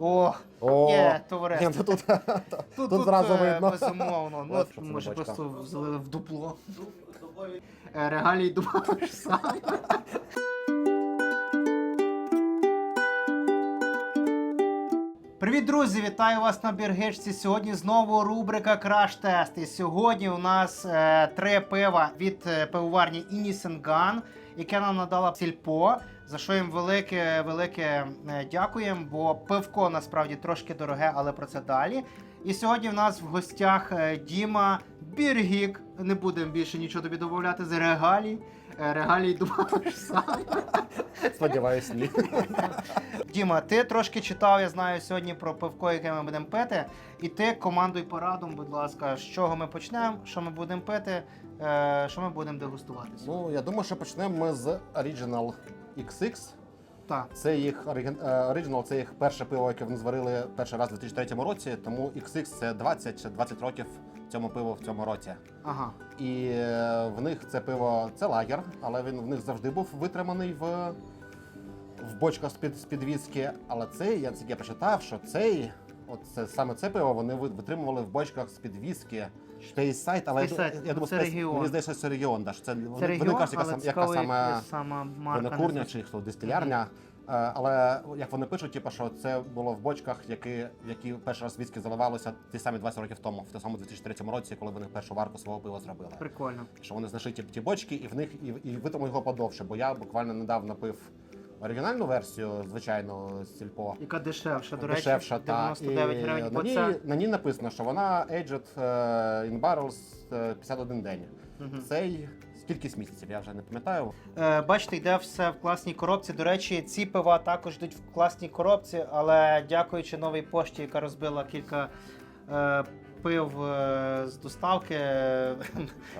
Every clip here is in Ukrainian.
О, О, є, ні, товариство. ну тут, Тут, тут зразу е, видно. Безумовно. Ну, От що це за може, бочка. просто залили в дупло. Е, Регалій думаєш сам. Привіт, друзі! Вітаю вас на Біргичці. Сьогодні знову рубрика Краш Тест. І сьогодні у нас е, три пива від е, пивоварні Інісенган, яке нам надала Сільпо. За що їм велике, велике е, дякуємо, бо пивко насправді трошки дороге, але про це далі. І сьогодні в нас в гостях е, Діма Біргік. Не будемо більше нічого тобі додавати з регалій. Е, Регалій думаєш сам. Сподіваюсь, ні. Діма, ти трошки читав, я знаю, сьогодні про пивко, яке ми будемо пити. І ти командуй порадом, будь ласка, з чого ми почнемо, що ми будемо пити, е, що ми будемо дегустувати. Ну, я думаю, що почнемо ми з Original XX. Так. Це їх е, Original, це їх перше пиво, яке вони зварили перший раз у 2003 році, тому XX це 20 чи 20 років цьому пиву в цьому році. Ага. І е, в них це пиво це лагер, але він в них завжди був витриманий в, в бочках з-під, з-під віскі. Але цей, я, я прочитав, що цей, от це, саме це пиво вони витримували в бочках з-під віскі. Space сайт, але я, Space Side, я думаю, це регіон. мені здається, що це регіон. Да, що це, Це вони, регіон, вони кажуть, яка, але сам- яка цікаво, саме сама марка. винокурня не чи хто дистилярня. Е, Але як вони пишуть, типу, що це було в бочках, які, які перший раз віскі заливалося ті самі 20 років тому, в тому самому 2003 році, коли вони першу варку свого пива зробили. Прикольно. Що вони знайшли ті, ті бочки, і в них і, і витримали його подовше. Бо я буквально недавно пив оригінальну версію, звичайно, з сільпо. Яка дешевша, до речі. Дешевша, та 99 і гривень. на ній, це... на ній написано, що вона aged е, in barrels е, 51 день. Мгм. Цей скількись місяців, я вже не пам'ятаю. Е, бачите, йде все в класній коробці. До речі, ці пива також йдуть в класній коробці, але дякуючи новій пошті, яка розбила кілька е, пив е, з доставки.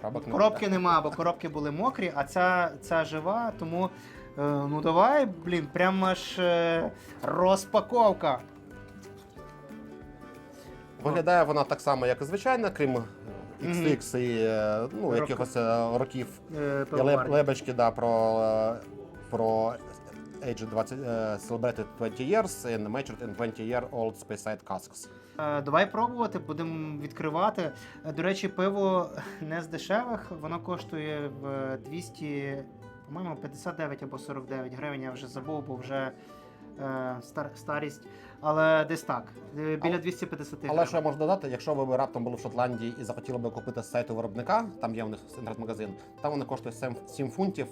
Коробок не Коробки нема, бо коробки були мокрі, а ця, ця жива, тому е, ну давай, блін, прямо аж е, розпаковка. Виглядає вона так само, як і звичайна, крім е. XX і е, ну, якихось е, років. Е, леб- лебечки да, про, е, про Age 20, е, Celebrated 20 years and Matured in 20 year old Speyside Casks. Е, Давай пробувати, будемо відкривати. Е, До речі, пиво не з дешевих, воно коштує в 200, по-моєму, 59 або 49 гривень. Я вже забув, бо вже е, стар, старість. Але десь так, е, біля Але- 250 Але що я можу додати, якщо ви б раптом були в Шотландії і захотіли би купити з сайту виробника, там є у них інтернет-магазин, там вони коштують 7, 7 фунтів,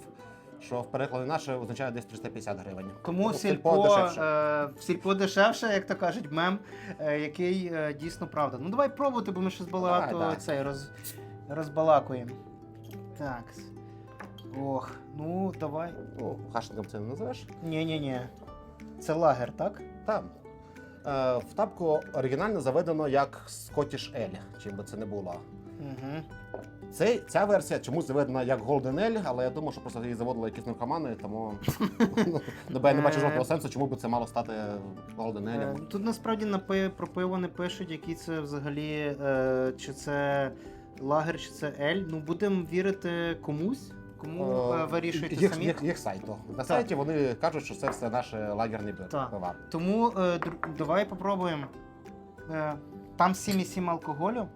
що в перекладі наше означає десь 350 гривень. Тому Ну, сільпо, дешевше. е, в сільпо дешевше, як то кажуть, мем, е, який е, дійсно правда. Ну давай пробувати, бо ми щось багато Давай, давай. цей роз, розбалакуємо. Так. Ох, ну давай. Ну, хашингом це не називеш. Ні-ні-ні. Це лагер, так? Там. Е, в тапку оригінально заведено як Scottish Ale, чим би це не було. Угу. Це, ця версія чомусь заведена як Golden Ale, але я думаю, що просто її заводили якісь наркомани, тому ну, ну, бо я не бачу жодного сенсу, чому би це мало стати Golden Е, Ale. тут насправді на пи- про пиво не пишуть, які це взагалі, е, чи це лагер, чи це ель. Ну будемо вірити комусь, кому е, вирішуєте їх, самі. їх, їх сайту. На Так. сайті вони кажуть, що це все наше лагерні Так. пива. Тому е, др- давай попробуємо. Е, там 7,7 алкоголю.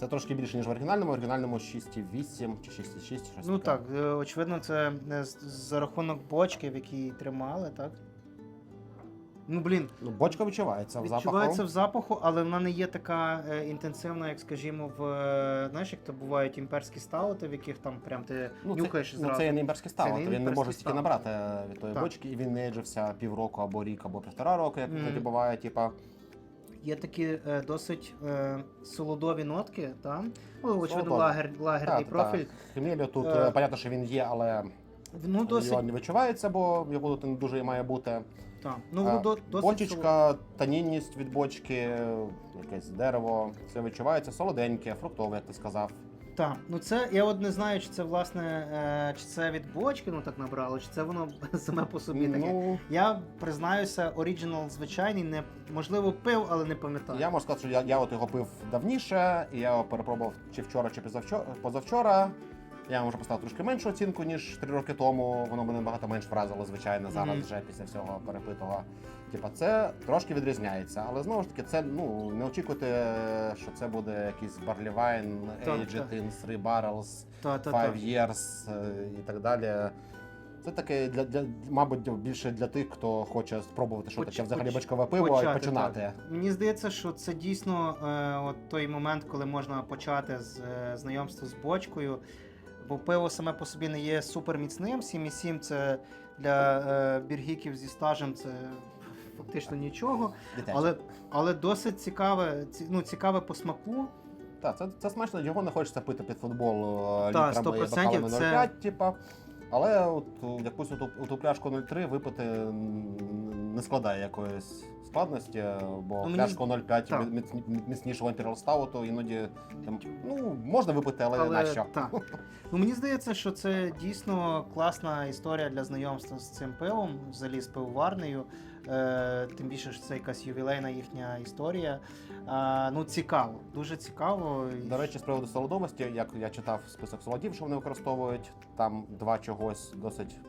Це трошки більше, ніж в оригінальному. В оригінальному 6,8 чи 6,6, щось Ну таке. так, е, очевидно, це е, з- за рахунок бочки, в якій тримали, так? Ну блін, Ну, бочка відчувається в відчувається запаху. в запаху, але вона не є така е, інтенсивна, як скажімо, в е, знаєш, як то бувають імперські стаути, в яких там прям ти Ну, нюхаєш це, зразу. ну, це є не імперський стаут, Це не він не імперський може стільки стаут. набрати е, від тої Так. бочки, і він не еджився півроку або рік, або півтора року, як Мгм. тоді буває, типа. Є такі е, досить е, солодові нотки, та? Ну, очевидно, Солодові. лагер, лагерний профіль. та. Хмелю тут, Е, е, понятно, що він є, але Ну, досить. його не відчувається, бо його тут не дуже і має бути. Та. Ну, А, воно до- досить. Бочечка, танінність від бочки, якесь дерево, все відчувається солоденьке, фруктове, як ти сказав. Так, ну це я от не знаю, чи це власне е, чи це від бочки ну так набрало, чи це воно саме по собі таке. Ну, Я признаюся, оригінал звичайний, не можливо пив, але не пам'ятаю. я можу сказати, що я, я от його пив давніше, і я його перепробував чи вчора, чи позавчора. позавчора. Я можу поставити трошки меншу оцінку, ніж три роки тому. Воно мене багато менш вразило, звичайно, зараз Мгм. вже після всього перепитого. Типа, це трошки відрізняється, але знову ж таки, це ну не очікуйте, що це буде якийсь Так, Aged in Three Barrels, Five. Years е, і так далі. Це таке для, для мабуть більше для тих, хто хоче спробувати, що Поч- таке взагалі бочкове пиво і починати. так. Мені здається, що це дійсно е, от той момент, коли можна почати з е, знайомства з бочкою. Бо пиво саме по собі не є суперміцним. 7,7 це для е, біргіків зі стажем це фактично нічого. Дитяче. Але, але досить цікаве, ці- ну, цікаве по смаку. Так, це, це смачно, його не хочеться пити під футбол е, Та, літрами і 100% бокалами це- типа. Але от у якусь оту, оту пляшку 0,3 випити м, складає якоїсь складності, бо Ну, мені- пляшку 0,5 так. міц- міц- міцнішого Imperial Stout іноді там, ну, можна випити, але, на що? Так. Ну, мені здається, що це дійсно класна історія для знайомства з цим пивом, взагалі з пивоварнею. Е, тим більше що це якась ювілейна їхня історія. Е, ну, цікаво, дуже цікаво. До речі, з приводу солодовості, як я читав список солодів, що вони використовують, там два чогось досить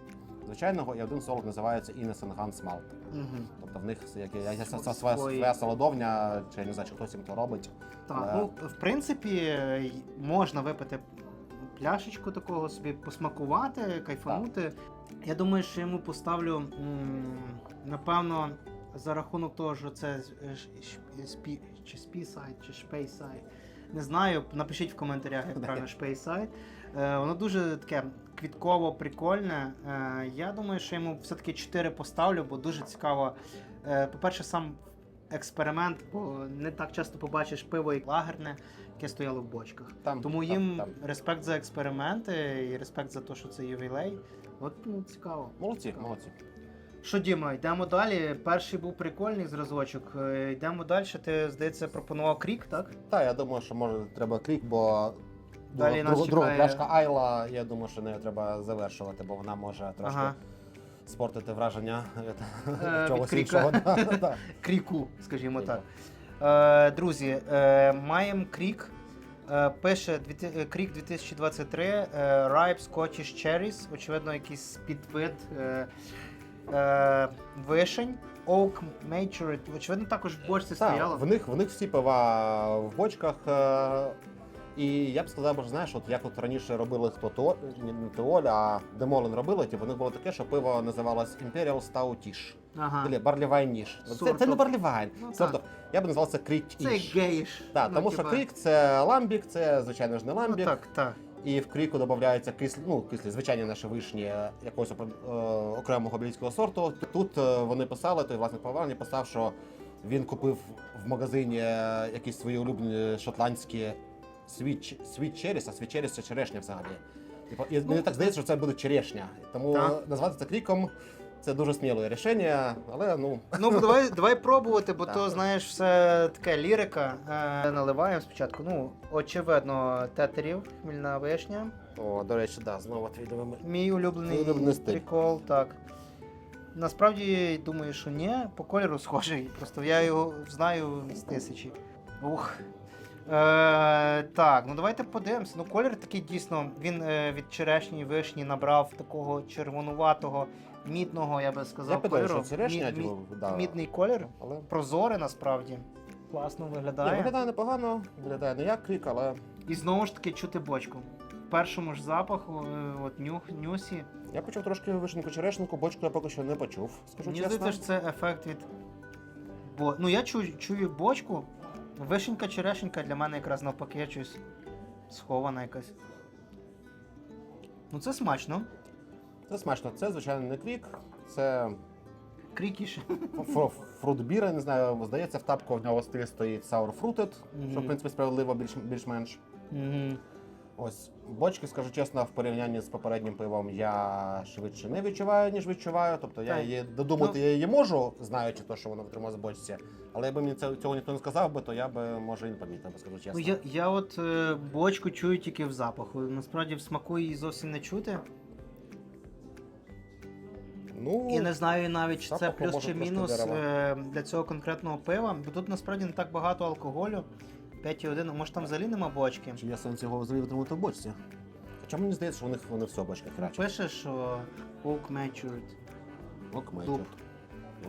звичайного, і один солод називається Innocent Gun Malt. Мгм. Тобто в них як, як, як, Свої- своя, своя солодовня, чи я не знаю, чи хтось їм то робить. Так, Але- ну, в принципі, можна випити пляшечку такого собі, посмакувати, кайфанути. Я думаю, що йому поставлю, м, напевно, за рахунок того, що це е, спі, чи спісайд, чи шпейсайд. Не знаю, напишіть в коментарях, як правильно шпейсайд. Е, воно дуже таке квітково, прикольне. Е, я думаю, що йому все-таки 4 поставлю, бо дуже цікаво. Е, по-перше, сам експеримент, бо не так часто побачиш пиво і лагерне, яке стояло в бочках. Там, Тому там, їм там. респект за експерименти і респект за те, що це ювілей. От ну, цікаво. Молодці, молодці. Що, Діма, йдемо далі. Перший був прикольний зразочок. Е, Йдемо далі. Ти, здається, пропонував крік, так? Так, я думаю, що може треба клік, бо Далі друга, нас друга, чекає- пляшка Айла, я думаю, що нею треба завершувати, бо вона може трошки Ага. спортити враження від Е, чогось іншого. Кріку, скажімо так. Е, друзі, е, маємо крік. Пише крік 2023 е, Ripe Scottish Cherries, очевидно, якийсь підвид е, вишень. Oak Matured, очевидно, також в бочці стояло. в них в них всі пива в бочках. е, І я б сказав, що знаєш, от як от раніше робили хто то не Теоль, а Демолен робили, типу, в них було таке, що пиво називалось Imperial Stoutish. Ага. Або Barley Ніж. Це, це не Wine. Ну, тобто, я б назвав це крік Це гейш. Так, Ну, тому що типа- крік це ламбік, це звичайно ж не Ну, ламбік. так, так. І в кріку додається кислі, ну, кислі, звичайні наші вишні е, якогось е, окремого бельгійського сорту. Тут е, вони писали, той власник поварні писав, що він купив в магазині якісь свої улюблені шотландські світ, світ а світчеріс це черешня взагалі. Типу, і мені так здається, що це буде черешня. Тому назвати це кріком це дуже сміле рішення, але ну. Ну, давай, давай пробувати, бо Так. то, знаєш, все таке лірика. Е, наливаємо спочатку. Ну, очевидно, тетерів, хмільна вишня. О, до речі, да, знову твій любимий. Мій улюблений Твій улюблений стиль. прикол, так. Насправді думаю, що ні, по кольору схожий. Просто я його знаю з тисячі. Ух. Е, так, ну давайте подивимося. Ну, колір такий дійсно, він е, від черешні вишні набрав такого червонуватого, мідного, я би сказав, Я питаю, кольору. що черешня, Мід- типу, да. Мідний колір. Але Прозоре насправді. Класно Ні, виглядає. виглядає непогано, виглядає не як крік, але І знову ж таки чути бочку. В першому ж запаху, е, от нюх, нюсі. Я почув трошки вишеньку черешенку, бочку я поки що не почув. Скажу Мені чесно. здається, що це ефект від. Бо... Ну я чую, чую бочку. Вишенька черешенька для мене якраз навпаки щось схована якась. Ну це смачно. Це смачно. Це, звичайно, не крік, це Крікіше. фру- фрут-бір, я не знаю, здається, в тапку в нього стиль стоїть sour fruited, що, в принципі, справедливо більш, більш-менш. Мгм. Ось, бочки, скажу чесно, в порівнянні з попереднім пивом я швидше не відчуваю, ніж відчуваю. Тобто я Так. її додумати Ну- я її можу, знаючи те, що воно витримає з бочці. Але якби мені це- цього ніхто не сказав би, то я би може і не помітив, би, скажу чесно. Ну, я, я от е, бочку чую тільки в запаху. Насправді в смаку її зовсім не чути. Ну, І не знаю навіть, чи це плюс чи мінус дерева. е, для цього конкретного пива. Бо тут насправді не так багато алкоголю. 5,1, а може там взагалі нема бочки. Чи є сенс його взагалі витримати в бочці? Хоча мені здається, що у них вони все в бочках краще. пише, що Oak Matured. Дуб.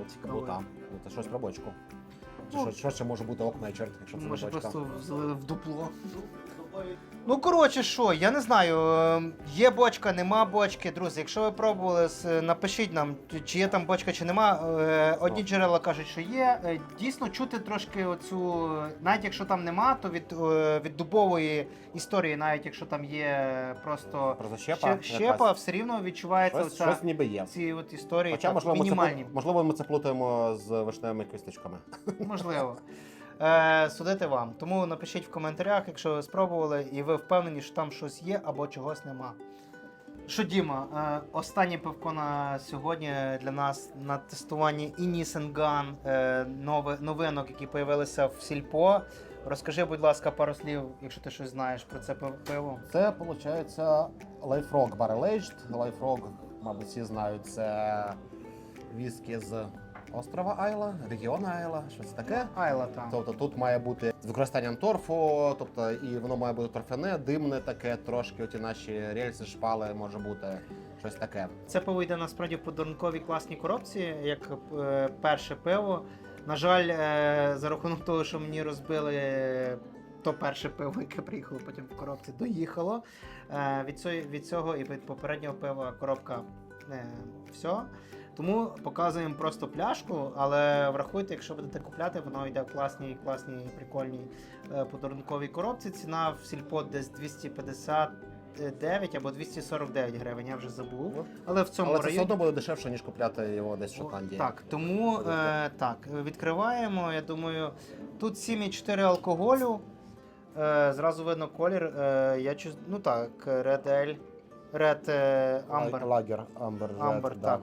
Цікаво. ну, там. Ну, це щось про бочку. Чи Ну, що, що ще може бути окнечерт, якщо це не Може бочка? просто залили в дупло. Ну, коротше, що, я не знаю, е, є бочка, нема бочки. Друзі, якщо ви пробували, напишіть нам, чи є там бочка, чи нема. Е, Одні джерела кажуть, що є. Е, Дійсно, чути трошки оцю, навіть якщо там нема, то від, е, від дубової історії, навіть якщо там є просто Про защепа? ще- щепа, все рівно відчувається Щось, оця, щось ніби є. ці от історії Хоча, так, можливо, ми, це, можливо, ми це плутаємо з вишневими кісточками. Можливо. Е, судити вам. Тому напишіть в коментарях, якщо ви спробували і ви впевнені, що там щось є або чогось нема. Що, Діма, е, останнє пивко на сьогодні для нас на тестуванні Gun, е, нови- новинок, які появилися в Сільпо. Розкажи, будь ласка, пару слів, якщо ти щось знаєш про це пиво. Це, виходить, Life Barrel Aged. Life Rock, мабуть, всі знають, це віскі з острова Айла, регіону Айла, щось таке. Айла там. Тобто тут має бути з використанням торфу, тобто і воно має бути торфяне, димне таке, трошки оті наші рельси, шпали, може бути щось таке. Це пиво йде насправді в подарунковій класній коробці, як е, перше пиво. На жаль, е, за рахунок того, що мені розбили е, то перше пиво, яке приїхало потім в коробці, доїхало. Е, від, цього, від цього і від попереднього пива коробка е, все. Тому показуємо просто пляшку, але врахуйте, якщо будете купляти, воно йде в класній, класній, прикольній е, подарунковій коробці. Ціна в сільпо десь 259 або 249 гривень, я вже забув. Але в цьому Але це все одно буде дешевше, ніж купляти його десь в Шотландії. Так, тому е, так, відкриваємо. Я думаю, тут 7,4 алкоголю. Е, зразу видно колір. Е, я чу... Ну так, Red Ale. Red е, Amber. Лагер, Амбер. Amber, так.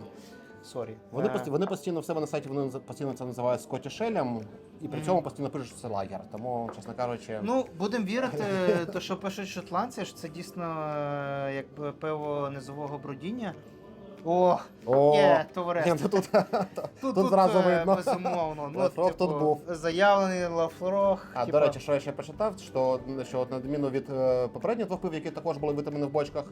Сорі. Вони, Е, постійно, вони постійно в себе на сайті вони постійно це називають скотішелем, і при цьому постійно пишуть, що це лагер. Тому, чесно кажучи, Ну, будемо вірити, то що пишуть шотландці, що це дійсно е, якби пиво низового бродіння. О, о, є, ні, товариство. ну тут, Тут, тут зразу е, видно. Безумовно. Ну, Лафрог типу, тут був. Заявлений Лафрог. А типу, до речі, що я ще прочитав, що, що от на відміну від е, попередніх двох пив, які також були витримані в бочках,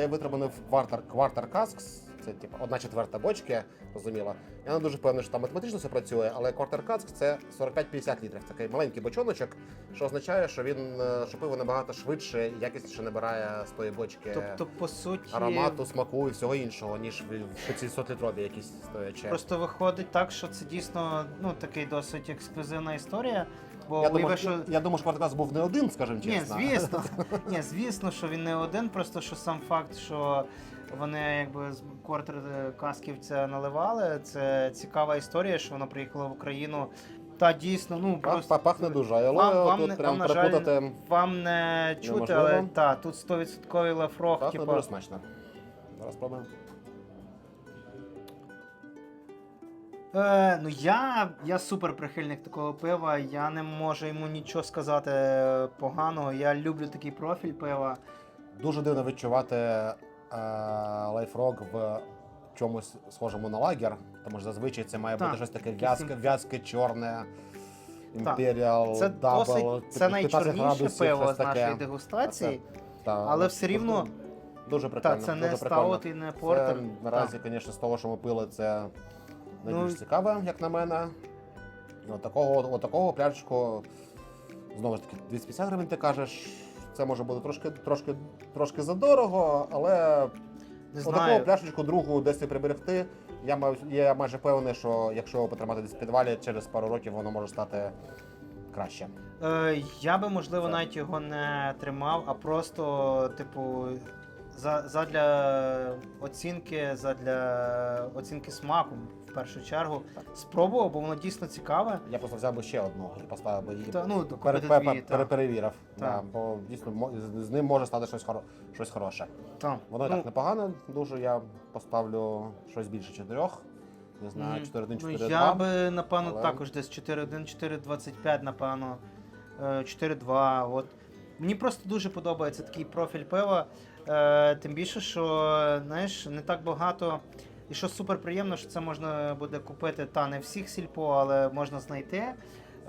це витриманий в квартер, квартер каскс. Це типу одна четверта бочки, розуміло. Я не дуже впевнений, що там математично все працює, але квартер каск це 45-50 літрів. Такий маленький бочоночок, що означає, що він е, що пиво набагато швидше і якісніше набирає з тої бочки Тобто, по суті, аромату, смаку і всього іншого, ніж в в ці 100-літрові якісь стоячі. просто виходить так, що це дійсно ну, такий досить ексклюзивна історія. Бо Я думаю, що... я думаю, що квартер був не один, скажімо Ні, звісно. Ні, звісно, що він не один, просто що сам факт, що вони якби з квартир е, касків це наливали. Це цікава історія, що воно приїхало в Україну. Та дійсно, ну просто Пахне дуже, але Вам- вам тут прям вам, перепутати вам не чути, Неможливо. але та, тут 100% лафрог, пахне типу. дуже смачно. Зараз спробуємо. Е, ну я, я супер прихильник такого пива. Я не можу йому нічого сказати поганого. Я люблю такий профіль пива. Дуже дивно відчувати е, лайфрог в чомусь схожому на лагер, тому що зазвичай це має Так, бути щось таке в'язке, в'язке, чорне, імперіал, Це дабл, досить це 15 найчорніше градусів, пиво з нашої дегустації. Та, але ну, все рівно- дуже прикольно. Та це дуже не прикольно. стаут і не Це, портер. наразі, звісно, з того, що ми пили, це найбільш Ну, цікаве, як на мене. І От такого, от пляшечку, знову ж таки, 250 гривень ти кажеш, це може бути трошки, трошки, трошки задорого, але Не знаю. пляшечку другу десь приберегти. Я, я майже певний, що якщо його потримати десь в підвалі, через пару років воно може стати краще. Е, я би, можливо, навіть його не тримав, а просто, типу, за, задля оцінки, задля оцінки смаку, в першу чергу, спробував, бо воно дійсно цікаве. Я просто взяв би ще одну і поставив би її. Та, ну, Пере, купити дві, пере, та. перевірив. Так. Да, бо дійсно мо- з, з ним може стати щось, хоро, щось хороше. Та. Воно і Ну, так непогано, дуже я поставлю щось більше чотирьох. Не знаю, 4-1, Ну, 4-2. я би, напевно, але- також десь 4-1, 4-25, напевно, е, 4-2. От. Мені просто дуже подобається такий профіль пива. Е, Тим більше, що знаєш, не так багато. І що супер приємно, що це можна буде купити та не всіх сільпо, але можна знайти.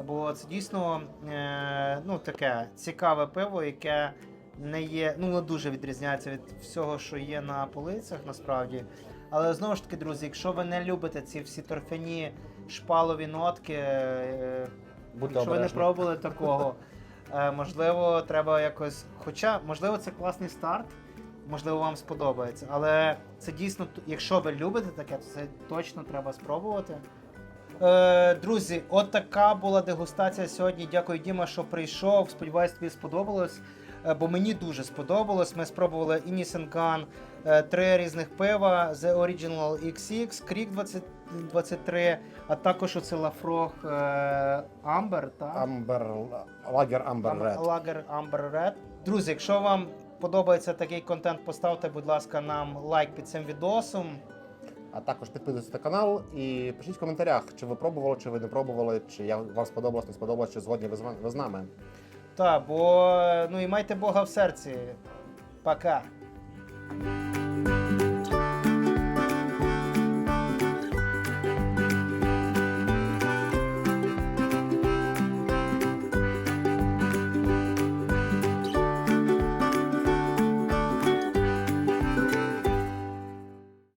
Бо це дійсно е, ну, таке цікаве пиво, яке не є, ну, воно дуже відрізняється від всього, що є на полицях, насправді. Але знову ж таки, друзі, якщо ви не любите ці всі торфяні шпалові нотки, е, Будьте якщо ви не пробували такого, е, можливо, треба якось. Хоча, можливо, це класний старт, можливо, вам сподобається. Але це дійсно, якщо ви любите таке, то це точно треба спробувати. Е, друзі, от така була дегустація сьогодні. Дякую, Діма, що прийшов. Сподіваюсь, тобі сподобалось. Е, Бо мені дуже сподобалось. Ми спробували і Nissan е, три різних пива: The Original XX, 20, 23, а також оце Lafroig е, Амбер, лагер Амбер Ред. Lager Amber Red. Друзі, якщо вам подобається такий контент, поставте, будь ласка, нам лайк під цим відосом. А також підписуйтесь на канал і пишіть в коментарях, чи ви пробували, чи ви не пробували, чи я вам сподобалось, не сподобалось, чи згодні ви з ви з нами. Так, бо ну і майте Бога в серці. Пока.